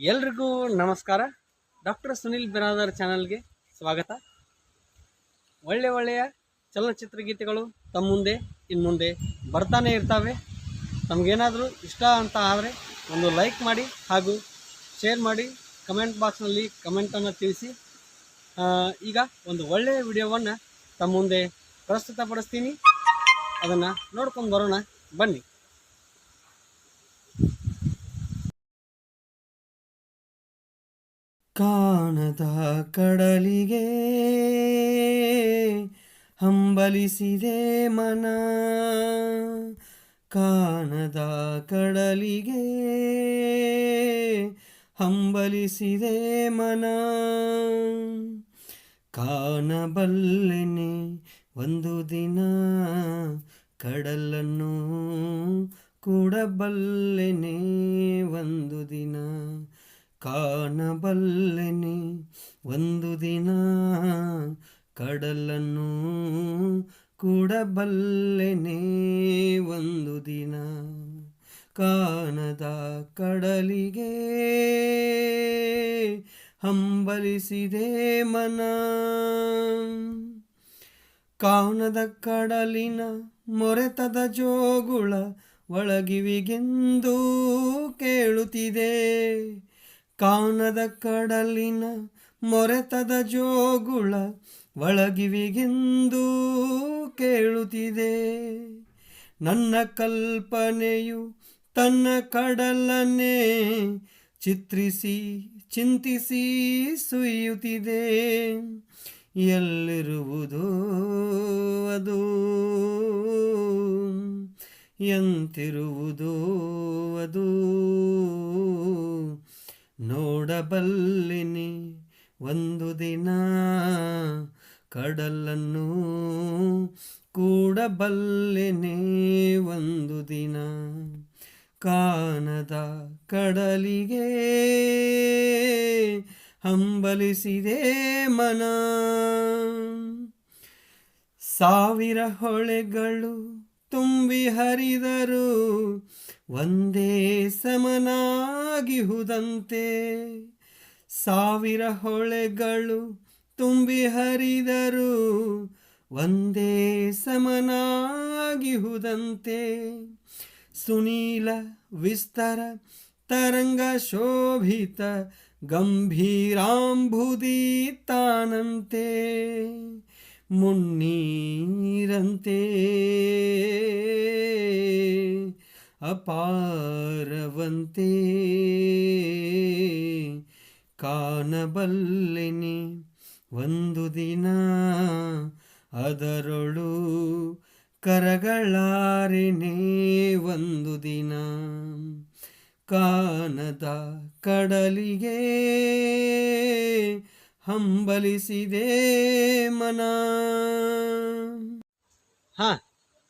ಎಲ್ರಿಗೂ ನಮಸ್ಕಾರ. ಡಾಕ್ಟರ್ ಸುನಿಲ್ ಬಿರಾದರ್ ಚಾನಲ್ಗೆ ಸ್ವಾಗತ. ಒಳ್ಳೆ ಒಳ್ಳೆಯ ಚಲನಚಿತ್ರ ಗೀತೆಗಳು ತಮ್ಮ ಮುಂದೆ ಇನ್ನು ಮುಂದೆ ಬರ್ತಾನೆ ಇರ್ತವೆ. ತಮಗೇನಾದರೂ ಇಷ್ಟ ಅಂತ ಆದರೆ ಒಂದು ಲೈಕ್ ಮಾಡಿ ಹಾಗೂ ಶೇರ್ ಮಾಡಿ ಕಮೆಂಟ್ ಬಾಕ್ಸ್ನಲ್ಲಿ ಕಮೆಂಟನ್ನು ತಿಳಿಸಿ. ಈಗ ಒಂದು ಒಳ್ಳೆಯ ವಿಡಿಯೋವನ್ನು ತಮ್ಮ ಮುಂದೆ ಪ್ರಸ್ತುತಪಡಿಸ್ತೀನಿ. ಅದನ್ನು ನೋಡ್ಕೊಂಡು ಬರೋಣ. ಬನ್ನಿ. ಕಾಣದ ಕಡಲಿಗೆ ಹಂಬಲಿಸಿದೆ ಮನ. ಕಾಣದ ಕಡಲಿಗೆ ಹಂಬಲಿಸಿದೆ ಮನ. ಕಾಣಬಲ್ಲೆನೆ ಒಂದು ದಿನ ಕಡಲನ್ನು ಕೂಡಬಲ್ಲೆನೆ ಒಂದು ದಿನ ಕಾಣಬಲ್ಲೆನೆ ಒಂದು ದಿನ ಕಡಲನ್ನು ಕೂಡಬಲ್ಲೆನೆ ಒಂದು ದಿನ ಕಾಣದ ಕಡಲಿಗೆ ಹಂಬಲಿಸಿದೆ ಮನ. ಕಾಣದ ಕಡಲಿನ ಮೊರೆತದ ಜೋಗುಳ ಒಳಗಿವಿಗೆಂದು ಕೇಳುತ್ತಿದೆ. ಕಾಣದ ಕಡಲಿನ ಮೊರೆತದ ಜೋಗುಳ ಒಳಗಿವಿಗೆಂದು ಕೇಳುತ್ತಿದೆ. ನನ್ನ ಕಲ್ಪನೆಯು ತನ್ನ ಕಡಲನ್ನೇ ಚಿತ್ರಿಸಿ, ಚಿಂತಿಸಿ ಸುಯ್ಯುತ್ತಿದೆ ಎಲ್ಲಿರುವುದು ಅದು? ಎಂತಿರುವುದೋ ಅದು? ನೋಡಬಲ್ಲಿನಿ ಒಂದು ದಿನ ಕಡಲನ್ನು ಕೂಡಬಲ್ಲಿನಿ ಒಂದು ದಿನ ಕಾನದ ಕಡಲಿಗೆ ಹಂಬಲಿಸಿದೆ ಮನ. ಸಾವಿರ ಹೊಳೆಗಳು ತುಂಬಿ ಹರಿದರು, ಒಂದೇ ಸಮನಾಗಿಹುದಂತೆ ಸಾವಿರ ಹೊಳೆಗಳು ತುಂಬಿ ಹರಿದರು, ಒಂದೇ ಸಮನಾಗಿಹುದಂತೆ ಸುನೀಲ ವಿಸ್ತರ ತರಂಗ ಶೋಭಿತ ಗಂಭೀರಾಂಬುದಿ ತಾನಂತೆ. ಮುನ್ನೀರಂತೆ ಅಪಾರವಂತೆ. ಕಾಣಬಲ್ಲೆನೆ ಒಂದು ದಿನ ಅದರೊಳು ಕರಗಳಾರಿನೆ ಒಂದು ದಿನ. ಕಾನದ ಕಡಲಿಗೆ ಹಂಬಲಿಸಿದೆ ಮನ. ಹಾಂ,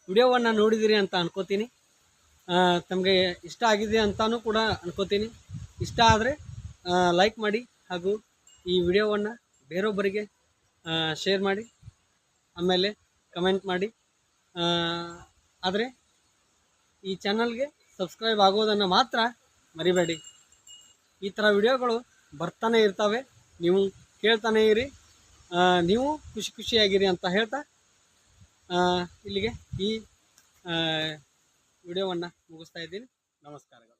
ವಿಡಿಯೋವನ್ನು ನೋಡಿದಿರಿ ಅಂತ ಅನ್ಕೋತೀನಿ. ತಮಗೆ ಇಷ್ಟ ಆಗಿದೆ ಅಂತಲೂ ಕೂಡ ಅನ್ಕೋತೀನಿ. ಇಷ್ಟ ಆದರೆ ಲೈಕ್ ಮಾಡಿ ಹಾಗೂ ಈ ವಿಡಿಯೋವನ್ನು ಬೇರೊಬ್ಬರಿಗೆ ಶೇರ್ ಮಾಡಿ, ಆಮೇಲೆ ಕಮೆಂಟ್ ಮಾಡಿ. ಆದರೆ ಈ ಚಾನಲ್ಗೆ ಸಬ್ಸ್ಕ್ರೈಬ್ ಆಗೋದನ್ನು ಮಾತ್ರ ಮರಿಬೇಡಿ. ಈ ಥರ ವಿಡಿಯೋಗಳು ಬರ್ತಾನೆ ಇರ್ತವೆ. ನೀವು ಕೇಳ್ತಾನೆ ಇರಿ. ನೀವು ಖುಷಿ ಖುಷಿಯಾಗಿರಿ ಅಂತ ಹೇಳ್ತಾ ಇಲ್ಲಿಗೆ ಈ ವಿಡಿಯೋವನ್ನು ಮುಗಿಸ್ತಾ ಇದ್ದೀನಿ. ನಮಸ್ಕಾರಗಳು.